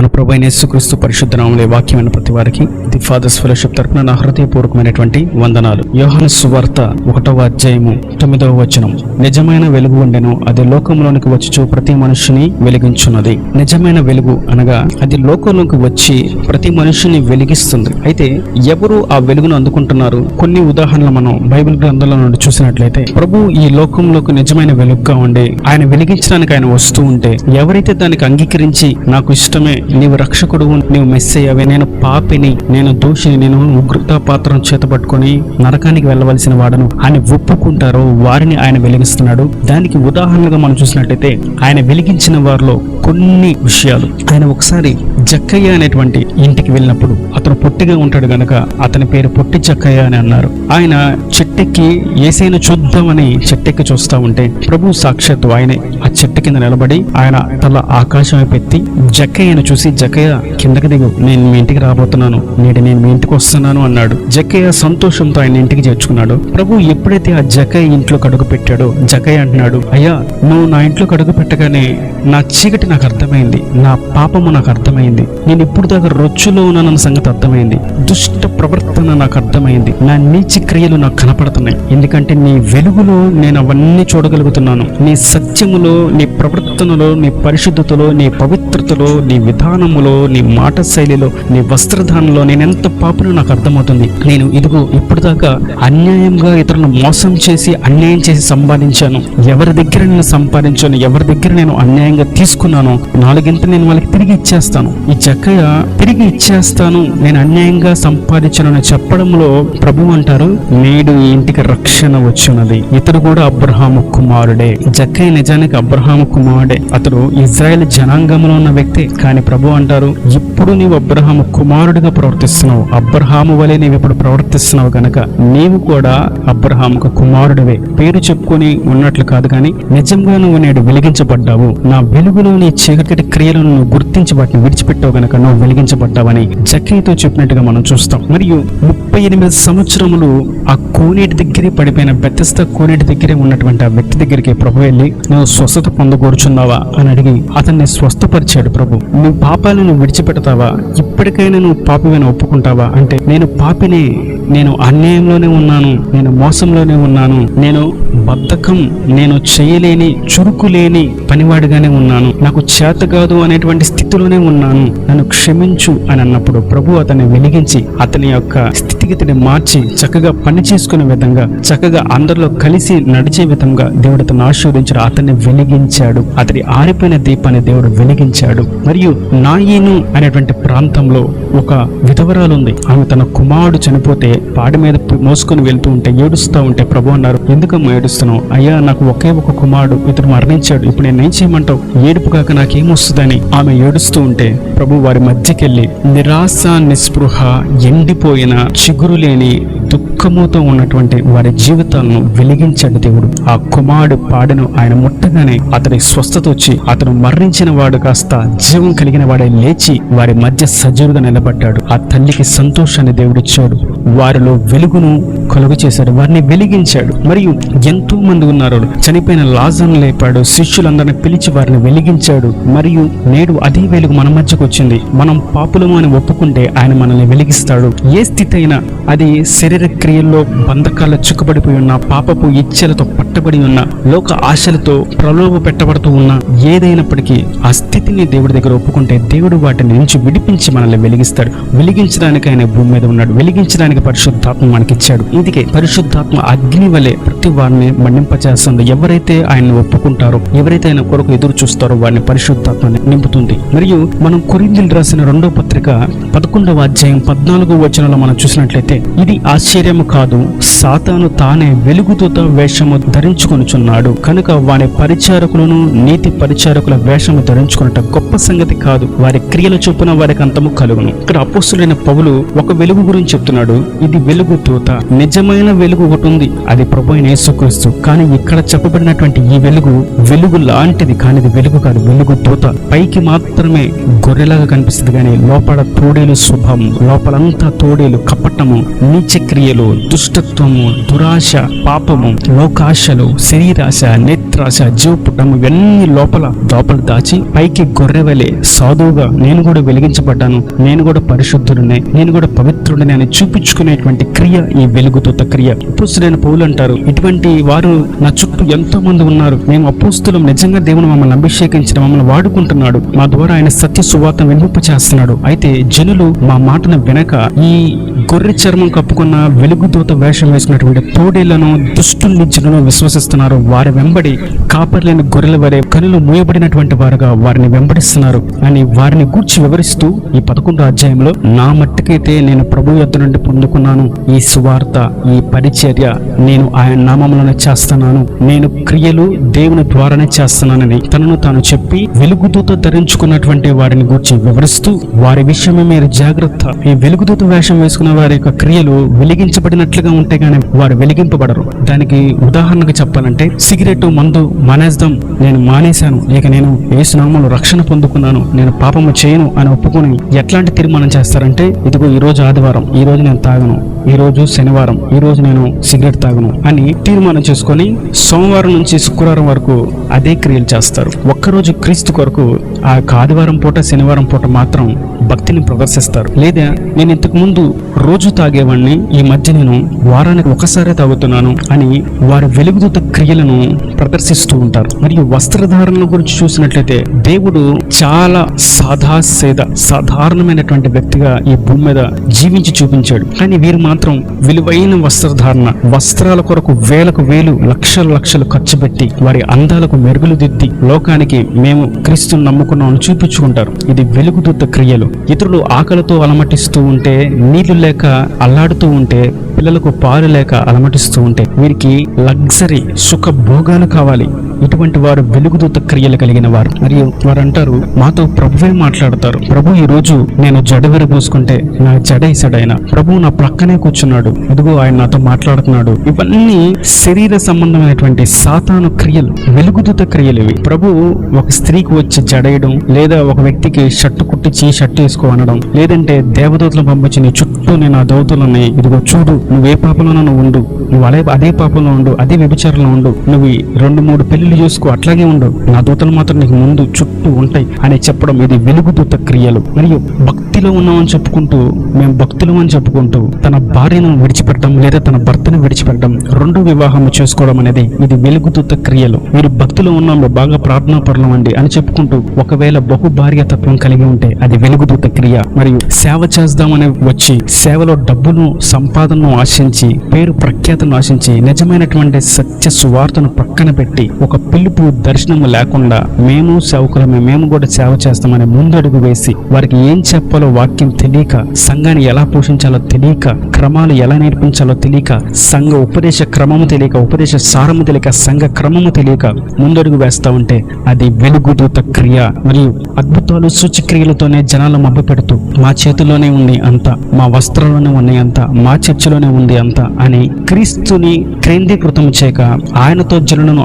మన ప్రభు యేసుక్రీస్తు పరిశుద్ధ నామలే వాక్యమైన ప్రతి వారికి ది ఫాదర్స్ ఫెలోషిప్ తరపున నా హృదయపూర్వకమైనటువంటి వందనాలు. యోహన సువార్త ఒకటవ అధ్యాయము తొమ్మిదవ వచనం. నిజమైన వెలుగు ఉండెను అది లోకంలోనికి వచ్చి ప్రతి మనుషుని వెలిగించున్నది. నిజమైన వెలుగు అనగా అది లోకంలోకి వచ్చి ప్రతి మనుషుని వెలిగిస్తుంది. అయితే ఎవరు ఆ వెలుగును అందుకుంటున్నారు? కొన్ని ఉదాహరణలు మనం బైబిల్ గ్రంథంలో నుండి చూసినట్లయితే ప్రభు ఈ లోకంలోకి నిజమైన వెలుగుగా ఉండి ఆయన వెలిగించడానికి ఆయన వస్తూ ఉంటే ఎవరైతే దానికి అంగీకరించి నాకు ఇష్టమే నీవు రక్షకుడు నీవు మెస్సయ్యవే నేను పాపిని నేను దోషిని నేను ఉగ్రతా పాత్రం చేతపట్టుకొని నరకానికి వెళ్ళవలసిన వాడను. అని ఒప్పుకుంటారో వారిని ఆయన వెలిగిస్తున్నాడు. దానికి ఉదాహరణగా మనం చూసినట్టయితే ఆయన వెలిగించిన వారిలో కొన్ని విషయాలు. ఆయన ఒకసారి జక్కయ్య అనేటువంటి ఇంటికి వెళ్ళినప్పుడు అతను పొట్టిగా ఉంటాడు గనక అతని పేరు పొట్టి జక్కయ్య అని అన్నారు. ఆయన చెట్టెక్కి ఏసైనా చూద్దామని చెట్టెక్కి చూస్తా ఉంటే ప్రభు సాక్షాత్తు ఆయనే ఆ చెట్టు కింద నిలబడి ఆయన తల ఆకాశం పెట్టి జక్కయ్యను చూసి జక్కయ్య కిందకి దిగు నేను మీ ఇంటికి రాబోతున్నాను నేడు నేను మీ ఇంటికి వస్తున్నాను అన్నాడు. జక్కయ్య సంతోషంతో ఆయన ఇంటికి చేర్చుకున్నాడు. ప్రభు ఎప్పుడైతే ఆ జక్కయ్య ఇంట్లో కడుగు పెట్టాడో జక్కయ్య అంటున్నాడు అయ్యా నువ్వు నా ఇంట్లో కడుగు పెట్టగానే నా చీకటి నాకు అర్థమైంది నా పాపము నాకు అర్థమైంది నేను ఇప్పుడు దాకా రొచ్చులో ఉన్నానన్న సంగతి అర్థమైంది దుష్ట ప్రవర్తన నాకు అర్థమైంది నా నీచి క్రియలు నాకు కనపడుతున్నాయి ఎందుకంటే నీ వెలుగులో నేను అవన్నీ చూడగలుగుతున్నాను నీ సత్యములో నీ ప్రవర్తనలో నీ పరిశుద్ధతలో నీ పవిత్రతలో నీ విధానం విధానములో నీ మాట శైలిలో నీ వస్త్రధానంలో నేను ఎంత పాపనో నాకు అర్థమవుతుంది. నేను ఇదిగో ఇప్పుడు దాకా అన్యాయంగా ఇతరులను మోసం చేసి అన్యాయం చేసి సంపాదించాను. ఎవరి దగ్గర నేను సంపాదించాను ఎవరి దగ్గర నేను అన్యాయంగా తీసుకున్నాను నాలుగింత నేను వాళ్ళకి తిరిగి ఇచ్చేస్తాను. ఈ చక్కగా తిరిగి ఇచ్చేస్తాను నేను అన్యాయంగా సంపాదించానని చెప్పడంలో ప్రభు అంటారు నేడు ఇంటికి రక్షణ వచ్చున్నది ఇతడు కూడా అబ్రహాము కుమారుడే. జక్కయ్య నిజానికి అబ్రహాము కుమారుడే. అతడు ఇజ్రాయెల్ జనాంగంలో ఉన్న వ్యక్తి కానీ ప్రభు అంటారు ఇప్పుడు నీవు అబ్రహాము కుమారుడిగా ప్రవర్తిస్తున్నావు. అబ్రహాము వలె నీవు ఇప్పుడు ప్రవర్తిస్తున్నావు కనుక నీవు కూడా అబ్రహాముకు కుమారుడివే. పేరు చెప్పుకొని ఉన్నట్లు కాదు కానీ నిజంగా నువ్వు నేడు వెలిగించబడ్డావు. నా వెలుగులో నీ చీకటి క్రియలను నువ్వు గుర్తించి వాటిని విడిచిపెట్టావు గనక నువ్వు వెలిగించబడ్డావని జక్కయ్యతో చెప్పినట్టుగా మనం చూస్తాం. మరియు ముప్పై ఎనిమిది సంవత్సరములు ఆ కోనేటి దగ్గరే పడిపోయిన బెత్తస్త కోనేటి దగ్గరే ఉన్నటువంటి ఆ వ్యక్తి దగ్గరికి ప్రభు వెళ్ళి నువ్వు స్వస్థత పొందకూర్చున్నావా అని అడిగి అతన్ని స్వస్థపరిచాడు ప్రభు. నువ్వు పాపాలను విడిచిపెడతావా? ఇప్పటికైనా నువ్వు పాపివని ఒప్పుకుంటావా? అంటే నేను పాపినే నేను అన్యాయంలోనే ఉన్నాను నేను మోసంలోనే ఉన్నాను నేను బద్ధకం నేను చేయలేని చురుకు లేని పనివాడిగానే ఉన్నాను నాకు చేత కాదు అనేటువంటి స్థితిలోనే ఉన్నాను. నన్ను క్షమించు అని అన్నప్పుడు ప్రభు అతన్ని వెలిగించి అతని యొక్క స్థితిగతిని మార్చి చక్కగా పని చేసుకునే విధంగా చక్కగా అందరిలో కలిసి నడిచే విధంగా దేవుడు అతను ఆశీర్వదించాడు అతన్ని వెలిగించాడు. అతని ఆరిపోయిన దీపాన్ని దేవుడు వెలిగించాడు. మరియు నాయిను అనేటువంటి ప్రాంతంలో ఒక విధవరాలు ఉంది ఆమె తన కుమారుడు చనిపోతే పాడి మీద మోసుకొని వెళ్తూ ఉంటే ఏడుస్తూ ఉంటే ప్రభు అన్నారు ఎందుకమ్మా ఏడుస్తున్నావు? అయ్యా నాకు ఒకే ఒక కుమారుడు ఇతడు మరణించాడు. ఇప్పుడు నేను ఏం చేయమంటావు? ఏడుపు కాక నాకేమొస్తుందని. ఆమె ఏడుస్తూ ఉంటే ప్రభు వారి మధ్యకెళ్ళి నిరాశ నిస్పృహ ఎండిపోయిన చిగురు లేని దుఃఖముతో ఉన్నటువంటి వారి జీవితాలను వెలిగించాడు దేవుడు. ఆ కుమారుడు పాడను ఆయన ముట్టగానే అతని స్వస్థత వచ్చి అతను మరణించిన వాడు కాస్త జీవం కలిగిన వాడే లేచి వారి మధ్య సజీవుగా నిలబడ్డాడు. ఆ తల్లికి సంతోషాన్ని దేవుడిచ్చాడు వారిలో వెలుగును కలుగు చేశాడు. వారిని వెలిగించాడు. మరియు ఎంతో మంది ఉన్నారు. చనిపోయిన లాజర్ను లేపాడు. శిష్యులందరిని పిలిచి వారిని వెలిగించాడు. మరియు నేడు అదే వెలుగు మన మధ్యకు వచ్చింది. మనం పాపులము అని ఒప్పుకుంటే ఆయన మనల్ని వెలిగిస్తాడు. ఏ స్థితి అయినా అది శరీర క్రియల్లో బంధకాల్లో చిక్కుబడిపోయి ఉన్న పాపపు ఇచ్చలతో పట్టబడి ఉన్న లోక ఆశలతో ప్రలోభ పెట్టబడుతూ ఉన్న ఏదైనప్పటికీ ఆ స్థితిని దేవుడి దగ్గర ఒప్పుకుంటే దేవుడు వాటిని నుంచి విడిపించి మనల్ని వెలిగిస్తాడు. వెలిగించడానికి ఆయన భూమి మీద ఉన్నాడు. వెలిగించడానికి పరిశుద్ధాత్మ మనకిచ్చాడు. అందుకే పరిశుద్ధాత్మ అగ్ని వలె ప్రతి వారిని మండింపచేస్తుంది ఎవరైతే ఆయన్ని ఒప్పుకుంటారో ఎవరైతే ఆయన కొరకు ఎదురు చూస్తారో వారిని పరిశుద్ధాత్మ నింపుతుంది. మరియు మనం కొరిందులు రాసిన రెండో పత్రిక పదకొండవ అధ్యాయం పద్నాలుగో వచనంలో మనం చూసినట్లయితే ఇది ఆశ్చర్యము కాదు సాతాను తానే వెలుగుతూత వేషము ధరించుకొనుచున్నాడు. కనుక వాని పరిచారకులను నీతి పరిచారకుల వేషము ధరించుకున్నట గొప్ప సంగతి కాదు. వారి క్రియల చొప్పున వారికి అంతము కలుగును. ఇక్కడ అపోస్తులైన పౌలు ఒక వెలుగు గురించి చెప్తున్నాడు. ఇది వెలుగు తూత నిజమైన వెలుగు ఒకటి ఉంది. అది ప్రభు అయిన యేసుక్రీస్తు. కానీ ఇక్కడ చెప్పబడినటువంటి ఈ వెలుగు వెలుగు లాంటిది కానీ ఇది వెలుగు కాదు వెలుగు దూత. పైకి మాత్రమే గొర్రెలాగా కనిపిస్తుంది కానీ లోపల తోడేలు శుభం లోపలంతా తోడేలు కపటము నీచక్రియలు దుష్టత్వము దురాశ పాపము లోకాశలు శరీరాశ నేత్రాశ జీవపుటము ఇవన్నీ లోపల లోపల దాచి పైకి గొర్రె వలె సాధువుగా నేను కూడా వెలిగించబడ్డాను. నేను కూడా పరిశుద్ధుడినే నేను కూడా పవిత్రుడిని అని చూపించుకునేటువంటి క్రియ ఈ వెలుగు వెలుగుతూత క్రియ అపోస్తులైన పౌలు అంటారు ఇటువంటి వారు నా చుట్టూ ఎంతో మంది ఉన్నారు. మేము అపోస్తులం నిజంగా దేవుని మమ్మల్ని అభిషేకించిన మమ్మల్ని వాడుకుంటున్నాడు. మా ద్వారా ఆయన సత్య సువార్త వినింప చేస్తున్నాడు. అయితే జనులు మా మాటను వినక ఈ గొర్రె చర్మం కప్పుకున్న వెలుగుదూత వేషం వేసుకున్నటువంటి తోడేళ్ళను దుష్టుల్ని జనులు విశ్వసిస్తున్నారు. వారి వెంబడి కాపర్లేని గొర్రెల వరే కనులు మూయబడినటువంటి వారుగా వారిని వెంబడిస్తున్నారు. అని వారిని గూర్చి వివరిస్తూ ఈ పదకొండో అధ్యాయంలో నా మట్టుకైతే నేను ప్రభు యొద్ద నుండి పొందుకున్నాను ఈ సువార్త. ఈ పరిచర్య నేను ఆయన నామములను చేస్తున్నాను. నేను క్రియలు దేవుని ద్వారానే చేస్తున్నానని తనను తాను చెప్పి వెలుగుదూత ధరించుకున్నటువంటి వారిని గూర్చి వివరిస్తూ వారి విషయమే మీరు జాగ్రత్త. ఈ వెలుగుదూత వేషం వేసుకున్న వారి యొక్క క్రియలు వెలిగించబడినట్లుగా ఉంటే గానీ వారు వెలిగింపబడరు. దానికి ఉదాహరణకు చెప్పాలంటే సిగరెట్ మందు మానేద్దాం. నేను మానేశాను. ఇక నేను ఏసునామలు రక్షణ పొందుకున్నాను. నేను పాపము చేయను అని ఒప్పుకొని ఎట్లాంటి తీర్మానం చేస్తారంటే ఇదిగో ఈ రోజు ఆదివారం. ఈ రోజు నేను తాగను. ఈ రోజు శనివారం. ఈ రోజు నేను సిగరెట్ తాగను అని తీర్మానం చేసుకొని సోమవారం నుంచి శుక్రవారం వరకు అదే క్రియలు చేస్తారు. ఒక్కరోజు క్రీస్తు కొరకు ఆ యొక్క ఆదివారం పూట శనివారం పూట మాత్రం భక్తిని ప్రదర్శిస్తారు. లేదా నేను ఇంతకు ముందు రోజు తాగేవాడిని ఈ మధ్య నేను వారానికి ఒకసారే తాగుతున్నాను అని వారి వెలుగుదూత క్రియలను ప్రదర్శిస్తూ ఉంటారు. మరియు వస్త్రధారణ గురించి చూసినట్లయితే దేవుడు చాలా సాదాసేద సాధారణమైనటువంటి వ్యక్తిగా ఈ భూమి మీద జీవించి చూపించాడు. కానీ వీరు మాత్రం విలువైన వస్త్రధారణ వస్త్రాల కొరకు వేలకు వేలు లక్షల లక్షలు ఖర్చు పెట్టి వారి అందాలకు మెరుగులు దిద్ది లోకానికి మేము క్రీస్తుని నమ్ముకున్నామని చూపించుకుంటారు. ఇది వెలుగుదూత క్రియలు. ఇతరులు ఆకలితో అలమటిస్తూ ఉంటే నీళ్ళు లేక అల్లాడుతూ ఉంటే పిల్లలకు పాలు లేక అలమటిస్తూ ఉంటే వీరికి లగ్జరీ సుఖ భోగాలు కావాలి. ఇటువంటి వారు వెలుగుదూత క్రియలు కలిగిన వారు. మరియు వారు అంటారు మాతో ప్రభువే మాట్లాడతారు. ప్రభు ఈ రోజు నేను జడ విరబోసుకుంటే నా జడ ఇసాడైన. ప్రభు నా ప్రక్కనే కూర్చున్నాడు. ఇదిగో ఆయన నాతో మాట్లాడుతున్నాడు. ఇవన్నీ శరీర సంబంధమైనటువంటి సాతాను క్రియలు వెలుగుదూత క్రియలు ఇవి. ప్రభు ఒక స్త్రీకి వచ్చి జడేయడం లేదా ఒక వ్యక్తికి షర్టు కుట్టించి షర్టు వేసుకో అనడం లేదంటే దేవదూతలను పంపించి నీ చుట్టూ నేను ఆ దౌతులు ఉన్నాయి. ఇదిగో చూడు నువ్వు ఏ పాపంలోనో ఉండు. నువ్వు అదే అదే పాపంలో ఉండు అదే వ్యభిచారంలో ఉండు. నువ్వు రెండు మూడు పెళ్ళిళ్ళు చూసుకో అట్లాగే ఉండు నా దూతలు మాత్రం నీకు ముందు చుట్టూ ఉంటాయి. అని చెప్పడం ఇది వెలుగుదూత క్రియలు. మరియు భక్తిలో ఉన్నామని చెప్పుకుంటూ మేము భక్తులు అని చెప్పుకుంటూ తన భార్యను విడిచిపెట్టడం లేదా తన భర్తను విడిచిపెట్టడం రెండు వివాహం చేసుకోవడం అనేది ఇది వెలుగుదూత క్రియలు. మీరు భక్తిలో ఉన్నాము బాగా ప్రార్థనా పరులం అండి అని చెప్పుకుంటూ ఒకవేళ బహు భార్య తత్వం కలిగి ఉంటే అది వెలుగుదూత క్రియ. మరియు సేవ చేద్దామని వచ్చి సేవలో డబ్బును సంపాదనను ఆశించి పేరు ప్రఖ్యాతను ఆశించి నిజమైనటువంటి సత్య సువార్తను పక్కన పెట్టి ఒక పిలుపు దర్శనము లేకుండా మేము సేవకులమే మేము కూడా సేవ చేస్తామని ముందడుగు వేసి వారికి ఏం చెప్పాలో వాక్యం తెలియక సంఘాన్ని ఎలా పోషించాలో తెలియక క్రమాలు ఎలా నేర్పించాలో తెలియక సంఘ ఉపదేశ క్రమము తెలియక ఉపదేశ సారము తెలియక సంఘ క్రమము తెలియక ముందడుగు వేస్తా ఉంటే అది వెలుగుదూత క్రియ మరియు అద్భుతాలు సూచక్రియలతోనే జనాలు మభ్యపెడుతూ మా చేతిలోనే ఉంది అంత మా వస్త్రంలోనే ఉన్నాయి అంత మా చర్చిలోనే ఉంది అంత అని క్రీస్తుని కేంద్రీకృతం చేయక ఆయనతో జనులను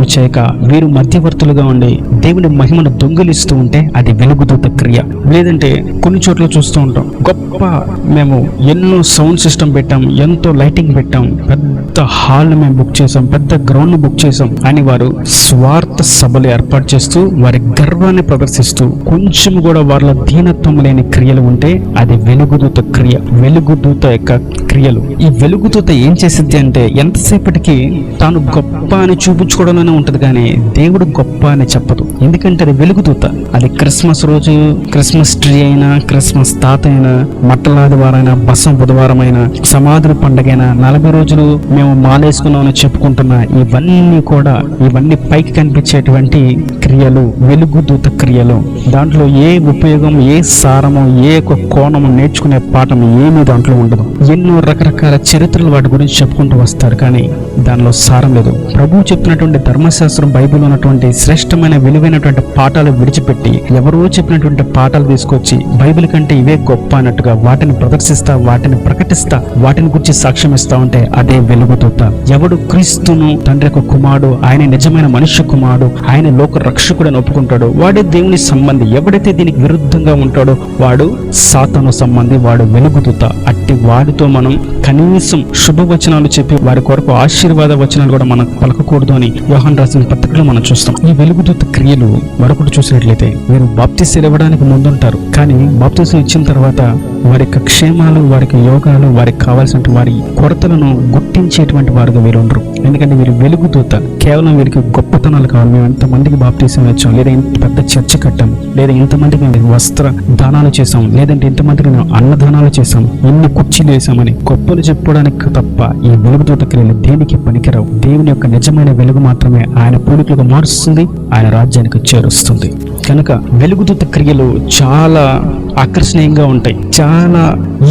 అనుసంధానము చేయక వీరు మధ్యవర్తులుగా ఉండి దేవుని మహిమను దొంగిలిస్తూ ఉంటే అది వెలుగుదూత క్రియ. లేదంటే కొన్ని చోట్ల చూస్తూ ఉంటాం. గొప్ప మేము ఎన్నో సౌండ్ సిస్టమ్ పెట్టాం ఎంతో లైటింగ్ పెట్టాం పెద్ద హాల్ మేము బుక్ చేసాం పెద్ద గ్రౌండ్ బుక్ చేసాం అని వారు స్వార్థ సభలు ఏర్పాటు చేస్తూ వారి గర్వాన్ని ప్రదర్శిస్తూ కొంచెం కూడా వాళ్ళ దీనత్వం లేని క్రియలు ఉంటే అది వెలుగుదూత క్రియ. వెలుగుదూత యొక్క క్రియలు. ఈ వెలుగుతూత ఏం చేసిద్ది అంటే ఎంతసేపటికి తాను గొప్ప అని చూపించుకోవడంలోనే ఉంటది కానీ దేవుడు గొప్ప అని చెప్పదు. ఎందుకంటే అది వెలుగుతూత అది క్రిస్మస్ రోజు క్రిస్మస్ ట్రీ అయినా క్రిస్మస్ తాత అయినా మట్టలాదివారైనా బసం బుధవారం అయినా సమాధుల పండగైనా నలభై రోజులు మేము మాలేసుకున్నామని చెప్పుకుంటున్న ఇవన్నీ కూడా ఇవన్నీ పైకి కనిపించేటువంటి క్రియలు వెలుగుదూత క్రియలు. దాంట్లో ఏ ఉపయోగం ఏ సారము ఏ ఒక కోణము నేర్చుకునే పాఠం ఏమీ దాంట్లో ఉండదు. ఎన్నో రకరకాల చరిత్రలు వాటి గురించి చెప్పుకుంటూ వస్తారు కానీ దానిలో సారం లేదు. ప్రభువు చెప్పినటువంటి ధర్మశాస్త్రం బైబిల్ ఉన్నటువంటి శ్రేష్టమైన విలువైనటువంటి పాఠాలు విడిచిపెట్టి ఎవరో చెప్పినటువంటి పాఠాలు తీసుకొచ్చి బైబిల్ కంటే ఇవే గొప్ప అన్నట్టుగా వాటిని ప్రదర్శిస్తా వాటిని ప్రకటిస్తా వాటిని గురించి సాక్ష్యం ఇస్తా ఉంటే అదే వెలుగుతూత ఎవడు క్రీస్తును తండ్రి యొక్క కుమారుడు ఆయన నిజమైన మనుష్య కుమారుడు ఆయన లోక రక్షకుడని ఒప్పుకుంటాడు వాడే దేవుని సంబంధి ఎవడైతే దీనికి విరుద్ధంగా ఉంటాడో వాడు సాతను సంబంధి వాడు వెలుగుతూత అట్టి వాడితో మనం కనీసం శుభవచనాలు చెప్పి వారి కొరకు ఆశీర్వాద వచనాలు కూడా మనం పలకకూడదు అని యోహాన్ రాసిన పత్రికలో మనం చూస్తాం. ఈ వెలుగుదూత క్రియలు మరొకటి చూసినట్లయితే వీరు బాప్తిస్లు ఇవ్వడానికి ముందుంటారు. కానీ బాప్తిస్లు ఇచ్చిన తర్వాత వారి యొక్క క్షేమాలు వారికి యోగాలు వారికి కావాల్సిన వారి కొరతలను గుర్తించేటువంటి వారుగా వీరు ఉండరు. ఎందుకంటే వీరు వెలుగుదూత కేవలం వీరికి గొప్పతనాలు కావాలి. మేము ఎంతమందికి బాప్తీసం ఇచ్చాం. లేదా ఇంత పెద్ద చర్చ కట్టాం. లేదా ఇంతమందికి మేము వస్త్ర దానాలు చేసాం లేదంటే ఇంతమందికి మేము అన్నదానాలు చేసాం ఇన్ని కుర్చీలు వేసామని గొప్పలు చెప్పుకోవడానికి తప్ప ఈ వెలుగుదూత క్రియలు దేనికి పనికిరావు? దేవుని యొక్క నిజమైన వెలుగు మాత్రమే ఆయన పూలికలకు మారుస్తుంది. ఆయన రాజ్యానికి చేరుస్తుంది. కనుక వెలుగుదూత క్రియలు చాలా ఆకర్షణీయంగా ఉంటాయి. చాలా చాలా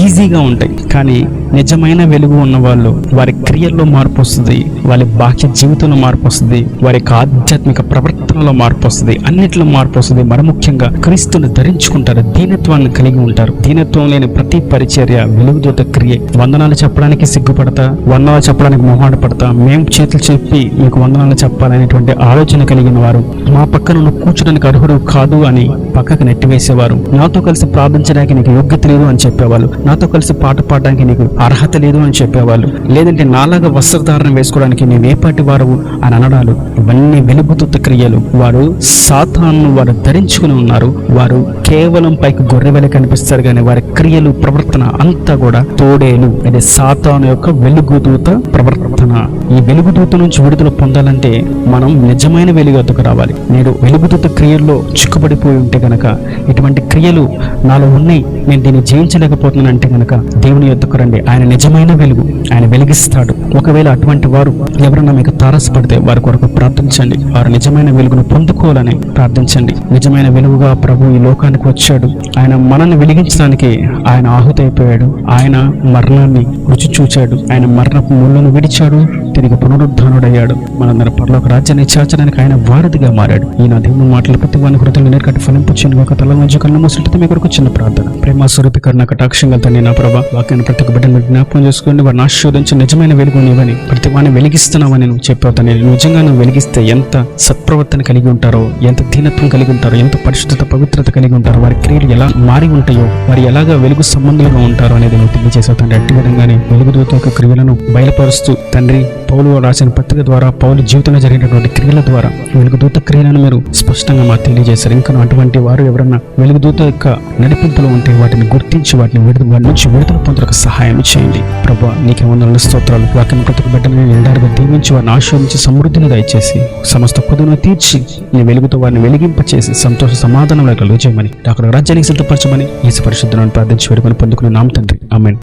ఈజీగా ఉంటాయి. కానీ నిజమైన వెలుగు ఉన్నవాళ్ళు వారి క్రియల్లో మార్పు వస్తుంది వారి బాహ్య జీవితంలో మార్పు వస్తుంది వారి యొక్క ఆధ్యాత్మిక ప్రవర్తనలో మార్పు వస్తుంది అన్నిట్లో మార్పు వస్తుంది. మరి ముఖ్యంగా క్రీస్తుని ధరించుకుంటారు దీనత్వాన్ని కలిగి ఉంటారు. దీనత్వం లేని ప్రతి పరిచర్య వెలుగుదూత క్రియ. వందనాలు చెప్పడానికి సిగ్గుపడతా వందనాలు చెప్పడానికి మొహాట పడతా మేము చేతులు చెప్పి మీకు వందనాలు చెప్పాలనేటువంటి ఆలోచన కలిగిన వారు మా పక్కన నువ్వు కూర్చోడానికి అర్హుడు కాదు అని పక్కకు నెట్టివేసేవారు. నాతో కలిసి ప్రార్థించడానికి నీకు యోగ్యత లేదు అని చెప్పేవాళ్ళు. నాతో కలిసి పాట పాడడానికి నీకు అర్హత లేదు అని చెప్పేవాళ్ళు. లేదంటే నాలాగా వస్త్రధారణ వేసుకోవడానికి నేను ఏ పాటి వారు అని అనడాలు. ఇవన్నీ వెలుగుతుత్త క్రియలు. వారు సాతాను వారు ధరించుకుని ఉన్నారు. వారు కేవలం పైకి గొర్రెవెల కనిపిస్తారు కానీ వారి క్రియలు ప్రవర్తన అంతా కూడా తోడేలు ఇది సాతాను యొక్క వెలుగుదూత ప్రవర్తన. ఈ వెలుగుదూత నుంచి విడుదల పొందాలంటే మనం నిజమైన వెలుగుతకు రావాలి. నేను వెలుగుదూత క్రియల్లో చిక్కుబడిపోయి ఉంటే గనక ఇటువంటి క్రియలు నాలో ఉన్నాయి. నేను దీన్ని జయించలేకపోతున్నాను అంటే గనక దేవుని యొద్దకు రండి. ఆయన నిజమైన వెలుగు ఆయన వెలిగిస్తాడు. ఒకవేళ అటువంటి వారు ఎవరన్నా మీకు తారసపడితే వారి కొరకు ప్రార్థించండి. వారు నిజమైన వెలుగును పొందుకోవాలని ప్రార్థించండి. నిజమైన వెలుగుగా ప్రభు ఈ లోకానికి వచ్చాడు. ఆయన మనల్ని వెలిగించడానికి ఆయన ఆహుతైపోయాడు. ఆయన మరణాన్ని రుచి చూచాడు. ఆయన మరణపు ముళ్ళను విడిచాడు. తిరిగి పునరుద్ధానుడయ్యాడు. మనందరం పరలోక రాజ్యాన్ని చేర్చడానికి ఆయన వారధిగా మారాడు. ఈ నా దేవుని మాటలు ప్రతి వాని హృదయంలో నేర్కట్టి ఫలింపుచ్చింది ఒక తల మధ్య కళ్ళ ముసలితో మీ కొరకు చిన్న ప్రార్థన. ప్రేమ స్వరూపికరణ కటాక్షంగా తండ్రి నా ప్రభా వాక్యాన్ని ప్రతి ఒక్క బిడ్డను జ్ఞాపకం చేసుకోండి. వారిని ఆశీర్వదించి నిజమైన వెలుగు నీవని ప్రతి వాడిని వెలిగిస్తున్నావని నువ్వు చెప్పావు తండ్రి నిజంగా నువ్వు వెలిగిస్తే ఎంత సత్ప్రవర్తన కలిగి ఉంటారో ఎంత దీనత్వం కలిగి ఉంటారో ఎంత పరిశుద్ధత పవిత్రత కలిగి ఉంటారో వారి క్రియలు ఎలా మారి ఉంటాయో వారు ఎలాగా వెలుగు సంబంధంగా ఉంటారో అనేది నువ్వు తెలియజేసావు తండ్రి అట్టి విధంగానే వెలుగుదూత యొక్క క్రియలను బయలుపరుస్తూ తండ్రి పౌలు రాసిన పత్రిక ద్వారా పౌలు జీవితంలో జరిగినటువంటి క్రియల ద్వారా వెలుగుదూత క్రియలను మీరు స్పష్టంగా మాకు తెలియజేశారు. ఇంకా అటువంటి వారు ఎవరన్నా వెలుగుదూత యొక్క నడిపింపులో ఉంటే వాటిని గుర్తించి వాటిని విడుదల వాటి నుంచి విడుదల పొందడానికి సహాయం చేయండి. ప్రభా నీకే వందల స్తోత్రాలు. వాక్యం ప్రతి బిడ్డని నిండారుగా దీవించి వారిని ఆశ్రయించి సమృద్ధిని దయచేసి సమస్త కుదును తీర్చి నీ వెలుగుతో వారిని వెలిగింపచేసి సంతోష సమాధానంలో కలుగు చేయమని అక్కడ రాజ్యానికి సిద్ధపరచమని ఈ పరిశుద్ధులను ప్రార్థించి వేడుకొని పొందుకునే నామ తండ్రి. ఆమెన్.